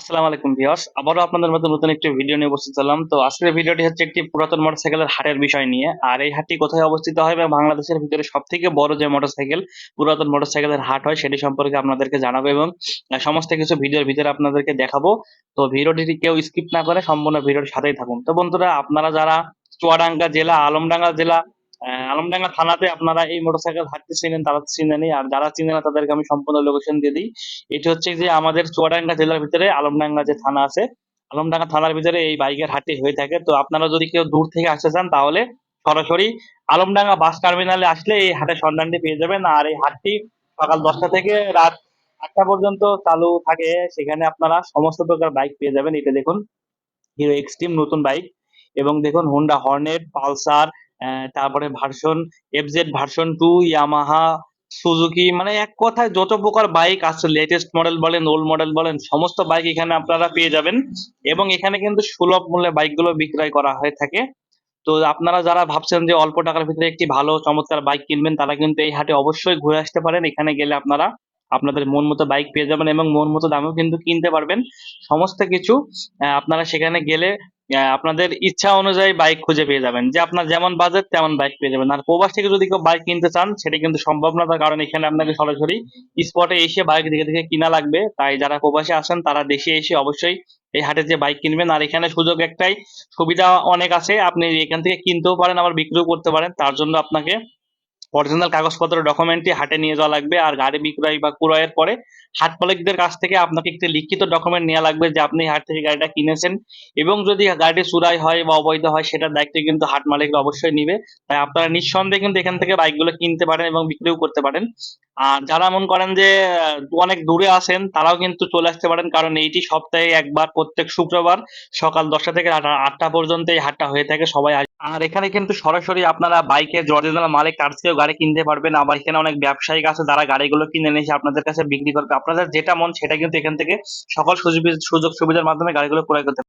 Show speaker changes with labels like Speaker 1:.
Speaker 1: আসসালামু আলাইকুম ভিউয়ার্স। আবারও আপনাদের মধ্যে নতুন একটি ভিডিও নিয়ে উপস্থিত হলাম। তো আজকের ভিডিওটি হচ্ছে একটি পুরাতন মোটরসাইকেলের হাটের বিষয় নিয়ে। আর এই হাটটি কোথায় অবস্থিত হয় এবং বাংলাদেশের ভিতরে সব থেকে বড় যে মোটরসাইকেল পুরাতন মোটরসাইকেলের হাট হয়, সেটি সম্পর্কে আপনাদেরকে জানাব এবং সমস্ত কিছু ভিডিওর ভিতরে আপনাদেরকে দেখাবো। তো ভিডিওটি কেউ স্কিপ না করে, সম্পূর্ণ ভিডিওর সাথেই থাকুন। তো বন্ধুরা, আপনারা যারা চুয়াডাঙ্গা জেলা, আলমডাঙ্গা জেলা আলমডাঙ্গা থানাতে আপনারা এই মোটরসাইকেল হাঁটতে চিনেন, তারা চিনেনি আর যারা চিনে না, তাদেরকে আমি সম্পূর্ণ লোকেশন দিয়ে দিই। এটি হচ্ছে যে আমাদের চুয়াডাঙ্গা জেলার ভিতরে আলমডাঙ্গা যে থানা আছে, আলমডাঙ্গা থানার ভিতরে এই বাইকের হাটটি হয়ে থাকে। তো আপনারা যদি কেউ দূর থেকে আসতে চান, তাহলে সরাসরি আলমডাঙ্গা বাস টার্মিনালে আসলে এই হাটের সন্ধানটি পেয়ে যাবেন। আর এই হাটটি সকাল দশটা থেকে রাত আটটা পর্যন্ত চালু থাকে। সেখানে আপনারা সমস্ত প্রকার বাইক পেয়ে যাবেন। এটা দেখুন, হিরো এক্সট্রিম নতুন বাইক। এবং দেখুন হোন্ডা হর্নেট পালসার তারপরে version FZ version two Yamaha Suzuki মানে এক কথায় যত প্রকার বাইক আছে লেটেস্ট মডেল বলেন ওল্ড মডেল বলেন, সমস্ত বাইক এখানে আপনারা পেয়ে যাবেন। এবং এখানে কিন্তু সুলভ মূল্যে বাইকগুলো বিক্রয় করা হয়ে থাকে। তো আপনারা যারা ভাবছেন যে অল্প টাকার ভিতরে একটি ভালো চমৎকার বাইক কিনবেন, তারা কিন্তু এই হাটে অবশ্যই ঘুরে আসতে পারেন। এখানে গেলে আপনারা আপনাদের মন মতো বাইক পেয়ে যাবেন এবং মন মতো দামেও কিন্তু কিনতে পারবেন। সমস্ত কিছু আপনারা সেখানে গেলে আপনাদের ইচ্ছা অনুযায়ী বাইক খুঁজে পেয়ে যাবেন। যে আপনার যেমন বাজেট তেমন বাইক পেয়ে যাবেন। আর প্রবাস থেকে যদি কেউ বাইক কিনতে চান, সেটা কিন্তু সম্ভব না। তার কারণ এখানে আপনাকে সরাসরি স্পটে এসে বাইক দেখে দেখে কিনা লাগবে। তাই যারা প্রবাসে আসেন, তারা দেশে এসে অবশ্যই এই হাটে যে বাইক কিনবেন। আর এখানে সুযোগ একটাই, সুবিধা অনেক আছে। আপনি এখান থেকে কিনতেও পারেন, আবার বিক্রিও করতে পারেন। তার জন্য আপনাকে অরিজিনাল কাগজপত্র ডকুমেন্টটি হাটে নিয়ে যাওয়া লাগবে আর গাড়ি বিক্রয় বা ক্রয়ের পরে হাট মালিকদের কাছ থেকে আপনাকে একটি লিখিত ডকুমেন্ট নেওয়া লাগবে যে আপনি হাট থেকে গাড়িটা কিনেছেন এবং যদি গাড়িটি চুরাই হয় বা অবৈধ হয় সেটার দায়িত্ব কিন্তু হাট মালিকরা অবশ্যই নিবে তাই আপনারা নিঃসন্দেহে কিন্তু এখান থেকে বাইকগুলো কিনতে পারেন এবং বিক্রিও করতে পারেন আর যারা মন করেন যে অনেক দূরে আছেন তারাও কিন্তু চলে আসতে পারেন কারণ এইটি সপ্তাহে একবার প্রত্যেক শুক্রবার সকাল দশটা থেকে আটটা পর্যন্ত এই হাটটা হয়ে থাকে, সবাই। আর এখানে কিন্তু সরাসরি আপনারা বাইকে অরিজিনাল মালিক তার থেকেও গাড়ি কিনতে পারবেন। আবার এখানে অনেক ব্যবসায়িক আছে যারা গাড়িগুলো কিনে নিয়ে এসে আপনাদের কাছে বিক্রি করবে। আপনাদের যেটা মন, সেটা কিন্তু এখান থেকে সকল সুযোগ সুযোগ সুবিধার মাধ্যমে গাড়িগুলো ক্রয় করতে